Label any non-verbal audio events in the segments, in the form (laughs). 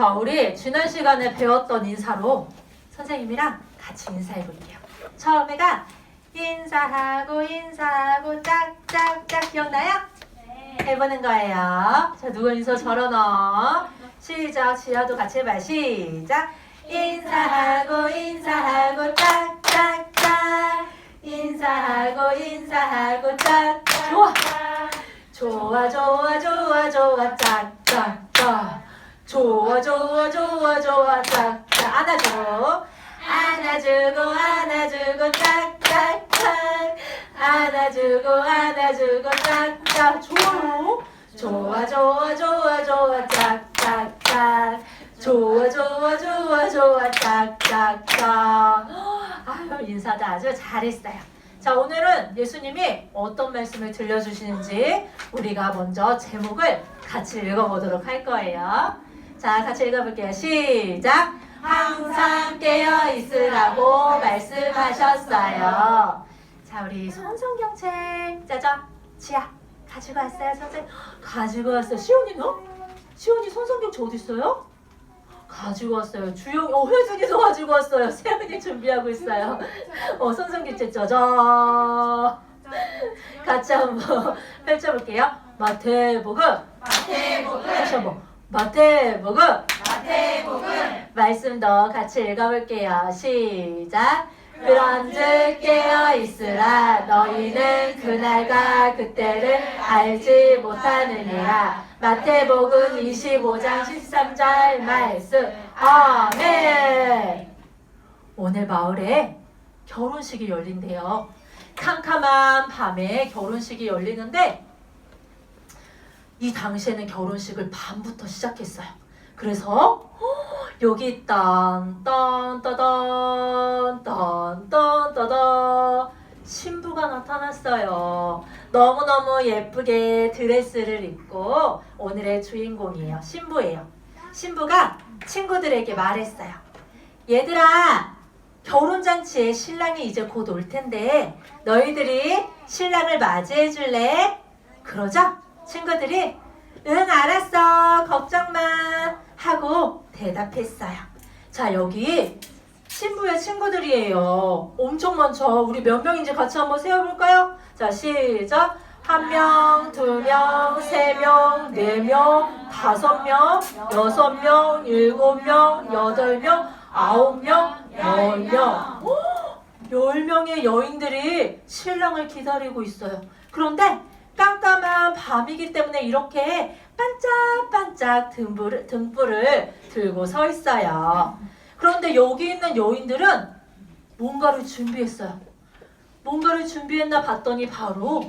자, 우리 지난 시간에 배웠던 인사로 선생님이랑 같이 인사해 볼게요. 처음에가 인사하고 인사하고 짝짝짝 기억나요? 해보는 거예요. 자, 누구 인사 저러 넣어. 시작. 지아도 같이 해봐요. 시작. 인사하고 인사하고 짝짝짝. 인사하고 인사하고 짝짝. 좋아. 좋아 좋아 좋아 좋아 짝짝짝. 좋아 좋아 좋아 좋아 짝짝. 안아줘. 안아주고 안아주고 짝짝짝. 안아주고 안아주고 짝짝. 좋아요. 좋아 좋아 좋아 좋아 짝짝짝. 좋아 좋아 좋아 좋아 짝짝짝. 아유 인사도 아주 잘했어요. 자 오늘은 예수님이 어떤 말씀을 들려주시는지 우리가 먼저 제목을 같이 읽어보도록 할 거예요. 자 같이 읽어볼게요. 시작. 항상 깨어 있으라고 말씀하셨어요. 자 우리 손성경책 짜자 지아 가지고 왔어요 선생 가지고 왔어요. 시온이는? 시온이 손성경책 어디 있어요? 가지고 왔어요. 주영, 어, 혜준이도 가지고 왔어요. 세연이 준비하고 있어요. 어, 손성경책 짜자. 같이 한번 펼쳐볼게요. 마태복음. 마태복음 다시 한번. 마태복음. 마태복음 말씀도 같이 읽어볼게요. 시작. 그런즉 깨어 있으라 너희는 그날과 그때를 알지 못하느니라. 마태복음 25장 13절 말씀. 아멘. 오늘 마을에 결혼식이 열린대요. 캄캄한 밤에 결혼식이 열리는데 이 당시에는 결혼식을 밤부터 시작했어요. 그래서 여기 딴딴따단 딴딴따단 신부가 나타났어요. 너무너무 예쁘게 드레스를 입고 오늘의 주인공이에요. 신부예요. 신부가 친구들에게 말했어요. 얘들아, 결혼잔치에 신랑이 이제 곧 올 텐데 너희들이 신랑을 맞이해 줄래? 그러자 친구들이 응 알았어 걱정 마 하고 대답했어요. 자 여기 신부의 친구들이에요. 엄청 많죠. 우리 몇 명인지 같이 한번 세어볼까요? 자 시작. 한 명, 두 명, 세 명, 네 명, 다섯 명, 여섯 명, 일곱 명, 여덟 명, 아홉 명, 열 명. (gasps) 열 명의 여인들이 신랑을 기다리고 있어요. 그런데 깜깜한 밤이기 때문에 이렇게 반짝반짝 등불을, 등불을 들고 서 있어요. 그런데 여기 있는 여인들은 뭔가를 준비했어요. 뭔가를 준비했나 봤더니 바로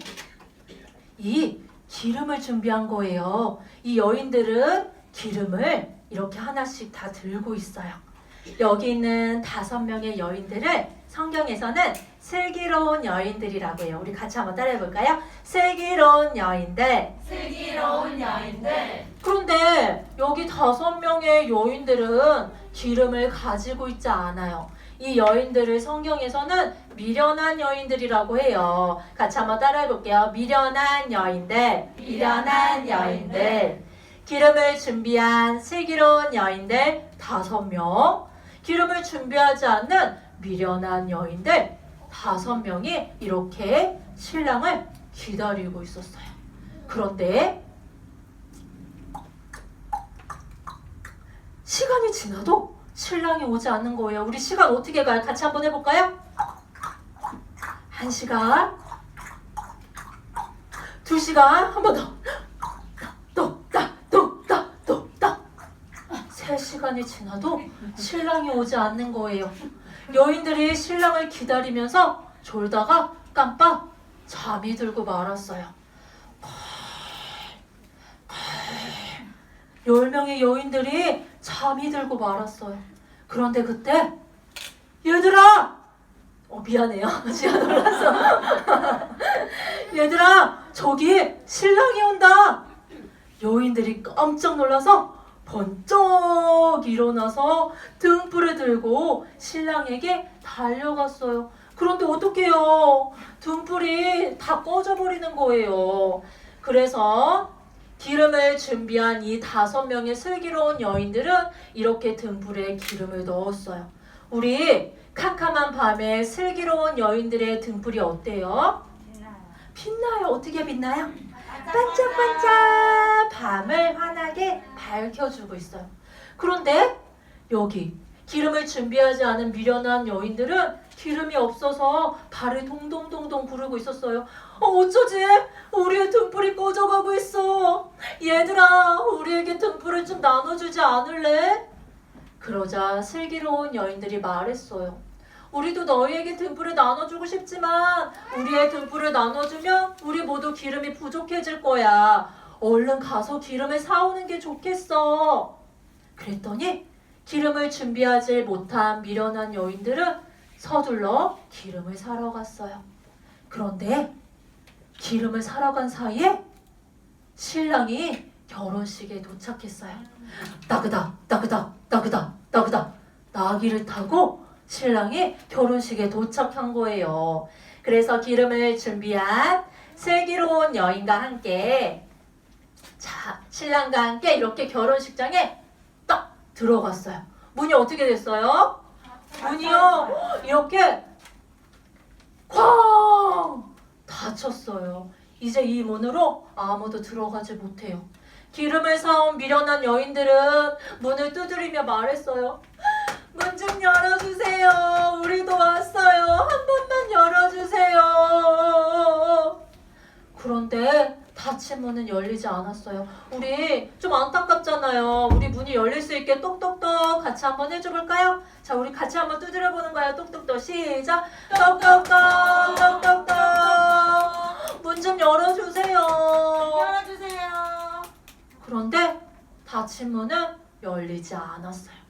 이 기름을 준비한 거예요. 이 여인들은 기름을 이렇게 하나씩 다 들고 있어요. 여기 있는 다섯 명의 여인들을 성경에서는 슬기로운 여인들이라고 해요. 우리 같이 한번 따라해 볼까요? 슬기로운 여인들. 슬기로운 여인들 그런데 여기 다섯 명의 여인들은 기름을 가지고 있지 않아요. 이 여인들을 성경에서는 미련한 여인들이라고 해요. 같이 한번 따라해 볼게요. 미련한 여인들. 미련한 여인들. 기름을 준비한 슬기로운 여인들 다섯 명. 기름을 준비하지 않는 미련한 여인들 다섯 명이 이렇게 신랑을 기다리고 있었어요. 그런데 시간이 지나도 신랑이 오지 않는 거예요. 우리 시간 어떻게 가요? 같이 한번 해볼까요? 한 시간, 두 시간, 한 번 더. 똑딱, 똑딱, 똑딱. 세 시간이 지나도 신랑이 오지 않는 거예요. 여인들이 신랑을 기다리면서 졸다가 깜빡 잠이 들고 말았어요. 열 명의 여인들이 잠이 들고 말았어요. 그런데 그때 얘들아, 어 미안해요, (laughs) 지아 놀랐어. (laughs) 얘들아, 저기 신랑이 온다. 여인들이 깜짝 놀라서 번쩍 일어나서 등불을 들고 신랑에게 달려갔어요. 그런데 어떡해요? 등불이 다 꺼져버리는 거예요. 그래서 기름을 준비한 이 다섯 명의 슬기로운 여인들은 이렇게 등불에 기름을 넣었어요. 우리 캄캄한 밤에 슬기로운 여인들의 등불이 어때요? 빛나요. 어떻게 빛나요? 반짝반짝 밤을 환하게 밝혀주고 있어요. 그런데 여기 기름을 준비하지 않은 미련한 여인들은 기름이 없어서 발을 동동동동 구르고 있었어요. 어, 어쩌지? 우리의 등불이 꺼져가고 있어. 얘들아, 우리에게 등불을 좀 나눠주지 않을래? 그러자 슬기로운 여인들이 말했어요. 우리도 너희에게 등불을 나눠주고 싶지만 우리의 등불을 나눠주면 우리 모두 기름이 부족해질 거야. 얼른 가서 기름을 사오는 게 좋겠어. 그랬더니 기름을 준비하지 못한 미련한 여인들은 서둘러 기름을 사러 갔어요. 그런데 기름을 사러 간 사이에 신랑이 결혼식에 도착했어요. 따그다 따그다 따그다 따그다 나귀를 타고 신랑이 결혼식에 도착한 거예요. 그래서 기름을 준비한 슬기로운 여인과 함께 자 신랑과 함께 이렇게 결혼식장에 딱 들어갔어요. 문이 어떻게 됐어요? 문이요 이렇게 쾅 닫혔어요. 이제 이 문으로 아무도 들어가지 못해요. 기름을 사온 미련한 여인들은 문을 두드리며 말했어요. 문 좀 열어주세요. 우리도 왔어요. 한 번만 열어주세요. 그런데 닫힌 문은 열리지 않았어요. 우리 좀 안타깝잖아요. 우리 문이 열릴 수 있게 똑똑똑 같이 한번 해줘볼까요? 자, 우리 같이 한번 두드려 보는 거예요. 똑똑똑 시작. 똑똑똑 똑똑똑 문 좀 열어주세요. 열어주세요. 그런데 닫힌 문은 열리지 않았어요.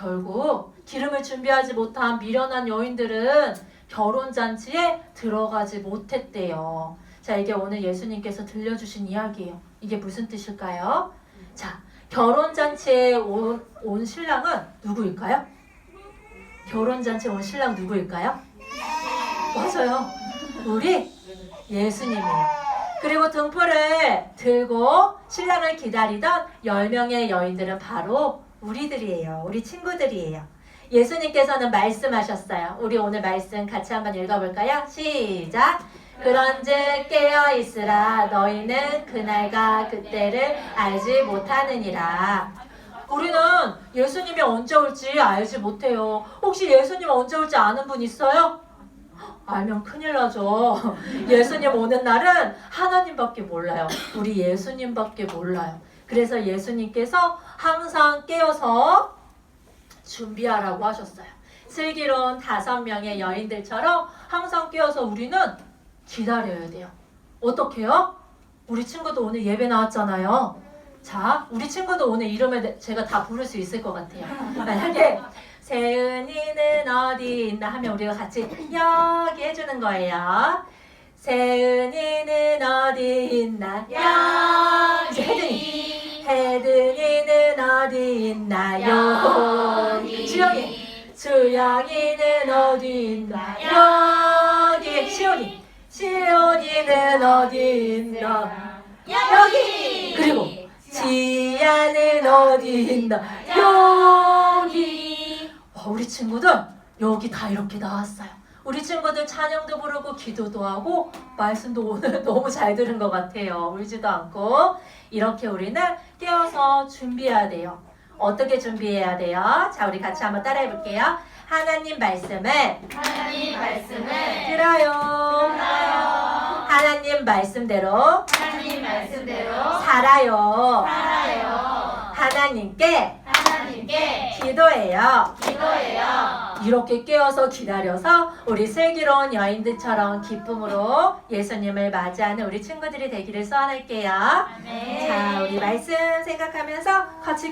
결국 기름을 준비하지 못한 미련한 여인들은 결혼 잔치에 들어가지 못했대요. 자, 이게 오늘 예수님께서 들려주신 이야기예요. 이게 무슨 뜻일까요? 자, 결혼 잔치에 온, 온 신랑은 누구일까요? 결혼 잔치에 온 신랑 누구일까요? 맞아요. 우리 예수님이에요. 그리고 등불을 들고 신랑을 기다리던 10명의 여인들은 바로 우리들이에요. 우리 친구들이에요. 예수님께서는 말씀하셨어요. 우리 오늘 말씀 같이 한번 읽어볼까요? 시작! 그런즉 깨어 있으라 너희는 그날과 그때를 알지 못하느니라. 우리는 예수님이 언제 올지 알지 못해요. 혹시 예수님 언제 올지 아는 분 있어요? 알면 큰일 나죠. 예수님 오는 날은 하나님밖에 몰라요. 우리 예수님밖에 몰라요. 그래서 예수님께서 항상 깨어서 준비하라고 하셨어요. 슬기로운 다섯 명의 여인들처럼 항상 깨어서 우리는 기다려야 돼요. 어떻게요? 우리 친구도 오늘 예배 나왔잖아요. 자, 우리 친구도 오늘 이름을 제가 다 부를 수 있을 것 같아요. 만약에 세은이는 어디 있나 하면 우리가 같이 여기 해주는 거예요. 세은이는 어디 있나? 혜든이. 혜든이는 어디 있나요? 주영이. 주영이는 어디 있나? 여기. 시온이. 시온이는 어디 있나? 여기. 그리고 지아는 어디 있나? 여기. 와, 우리 친구들 여기 다 이렇게 나왔어요. 우리 친구들 찬양도 부르고 기도도 하고 말씀도 오늘 (laughs) 너무 잘 들은 것 같아요. 울지도 않고 이렇게 우리는 깨어서 준비해야 돼요. 어떻게 준비해야 돼요? 자, 우리 같이 한번 따라해 볼게요. 하나님 말씀을 하나님 말씀을 들어요. 들어요. 하나님 말씀대로 하나님 말씀대로 살아요. 살아요. 하나님께 하나님께 기도해요. 기도해요. 이렇게 깨어서 기다려서 우리 슬기로운 여인들처럼 기쁨으로 예수님을 맞이하는 우리 친구들이 되기를 소원할게요. 네. 자, 우리 말씀 생각하면서 같이